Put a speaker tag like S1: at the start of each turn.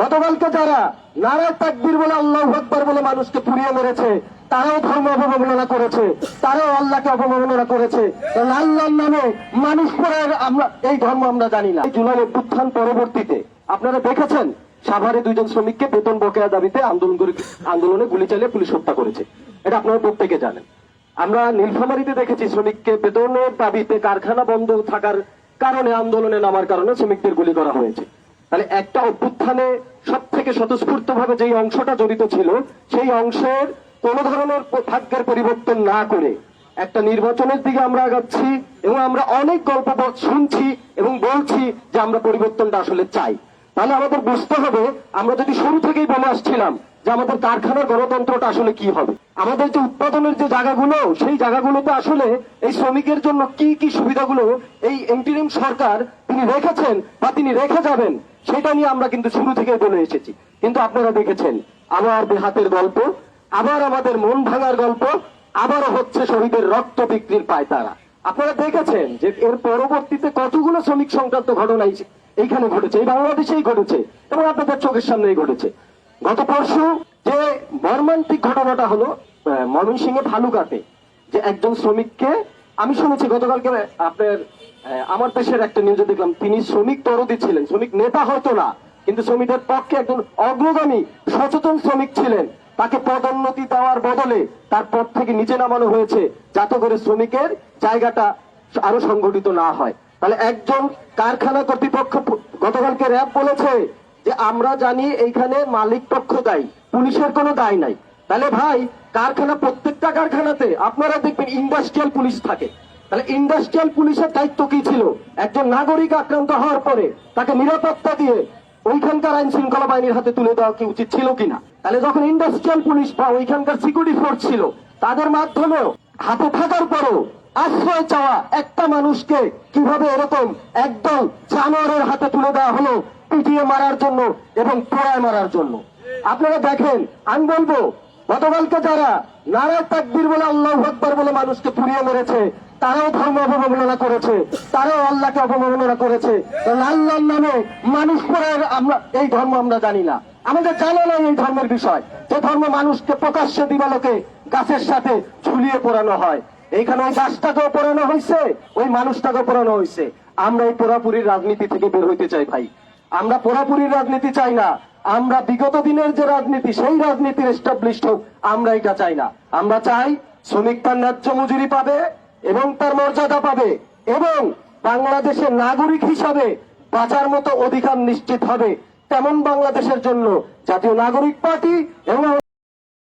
S1: গতকালকে যারা নারায় তাকবীর বলে আল্লাহ আকবর বলে মানুষকে পুড়িয়ে মেরেছে, তারাও ধর্ম অবমাননা করেছে, তারাও আল্লাহকে অবমাননা করেছে। কারণ নামে মানুষ পড়ে আমরা, এই ধর্ম আমরা জানি না। জুলাই অভ্যুত্থান পরবর্তীতে, আপনারা দেখেছেন, সাভারে দুইজন শ্রমিককে বেতন বকেয়া দাবিতে আন্দোলন করে আন্দোলনে গুলি চালিয়ে পুলিশ হত্যা করেছে। এটা আপনারা প্রত্যেকে জানেন। আমরা নীলফামারীতে দেখেছি শ্রমিককে বেতনের দাবিতে কারখানা বন্ধ থাকার কারণে আন্দোলনে নামার কারণে শ্রমিকদের গুলি করা হয়েছে। তাহলে একটা অভ্যুত্থানে সব থেকে স্বতঃস্ফূর্ত ভাবে যেই অংশটা জড়িত ছিল, সেই অংশের কোন ধরনের ভাগ্যের পরিবর্তন না করে একটা নির্বাচনের দিকে আমরা আগাচ্ছি এবং আমরা অনেক গল্প শুনছি এবং বলছি যে আমরা পরিবর্তনটা আসলে চাই। তাহলে আমাদের বুঝতে হবে, আমরা যদি শুরু থেকেই বলে আসছিলাম যে আমাদের কারখানার গণতন্ত্রটা আসলে কি হবে। আমাদের যে উৎপাদনের যে জায়গাগুলো, সেই জায়গাগুলোতে আসলে এই শ্রমিকের জন্য কি কি সুবিধাগুলো এই এন্টিরিম সরকার তিনি রেখেছেন বা তিনি রেখে যাবেন সেটা নিয়ে আমরা কিন্তু শুরু থেকে বলে এসেছি। কিন্তু আপনারা দেখেছেন, আবার বেহাতের গল্প, আবার আমাদের মন ভাঙার গল্প, আবারও হচ্ছে শহীদের রক্ত বিক্রির পায়তারা। আপনারা দেখেছেন যে এর পরবর্তীতে কতগুলো শ্রমিক সংক্রান্ত ঘটনা এইখানে ঘটেছে, এই বাংলাদেশেই ঘটেছে, এবং আপনাদের চোখের সামনেই ঘটেছে। গত পরশু যে মর্মান্তিক ঘটনাটা হলো ময়মনসিংহে ভালুকাতে যে একজন শ্রমিককে আমি শুনেছি গতকালকে আপনার আমার দেশের একটা নিউজে দেখলাম, তিনি শ্রমিক তরদি ছিলেন, শ্রমিক নেতা হয়তো না, কিন্তু শ্রমিকদের পক্ষে একজন অগ্রগামী, সচেতন শ্রমিক ছিলেন। তাকে পদোন্নতি দেওয়ার বদলে তার পদ থেকে নিচে নামানো হয়েছে, যাতে করে শ্রমিকের জায়গাটা আরও সংগঠিত না হয়। তাহলে একজন কারখানা কর্তৃপক্ষ গতকালকে র্যাব বলেছে যে, আমরা জানি এইখানে মালিক পক্ষ দায়ী, পুলিশের কোনো দায় নাই। তাহলে ভাই কারখানা, প্রত্যেকটা কারখানাতে আপনারা দেখবেন ইন্ডাস্ট্রিয়াল পুলিশ থাকে। তাহলে ইন্ডাস্ট্রিয়াল পুলিশের দায়িত্ব কি ছিল? একজন নাগরিক আক্রান্ত হওয়ার পরে তাকে নিরাপত্তা দিয়ে ওইখানকার আইন শৃঙ্খলা বাহিনীর হাতে তুলে দেওয়া কি উচিত ছিল কিনা? তাহলে যখন ইন্ডাস্ট্রিয়াল পুলিশ বা ওইখানকার সিকিউরিটি ফোর্স ছিল, তাদের মাধ্যমেও হাতে থাকার পরও আশ্রয় চাওয়া একটা মানুষকে কীভাবে এরকম একদল জানোয়ারের হাতে তুলে দেওয়া হলো, পিটিয়ে মারার জন্য এবং পোড়ায় মারার জন্য। আপনারা দেখেন, আমি বলব গতকালকে যারা নারায় তাকবীর বলে আল্লাহ আকবর বলে মানুষকে পুড়িয়ে মেরেছে, তারাও ধর্ম অবমাননা করেছে, তারাও আল্লাহকে অবমাননা করেছে। আল্লাহর নামে মানুষ পড়ে আমরা এই ধর্ম আমরা জানি না। আমাদের জানা নাই এই ধর্মের বিষয়। যে ধর্ম মানুষকে প্রকাশ্যে দিবালোকে গাছের সাথে ঝুলিয়ে পড়ানো হয়। এইখানে ওই গাছটাকেও পড়ানো হয়েছে ওই মানুষটাকেও পড়ানো হয়েছে আমরা এই পোড়াপুরির রাজনীতি থেকে বের হইতে চাই ভাই। আমরা পোড়াপুরির রাজনীতি চাই না। আমরা বিগত দিনের যে রাজনীতি, সেই রাজনীতির এস্টাবলিশ হোক, আমরা এটা চাই না। আমরা চাই শ্রমিক তার ন্যায্য মজুরি পাবে এবং তার মর্যাদা পাবে এবং বাংলাদেশের নাগরিক হিসাবে বাঁচার মতো অধিকার নিশ্চিত হবে। তেমন বাংলাদেশের জন্য জাতীয় নাগরিক পার্টি এবং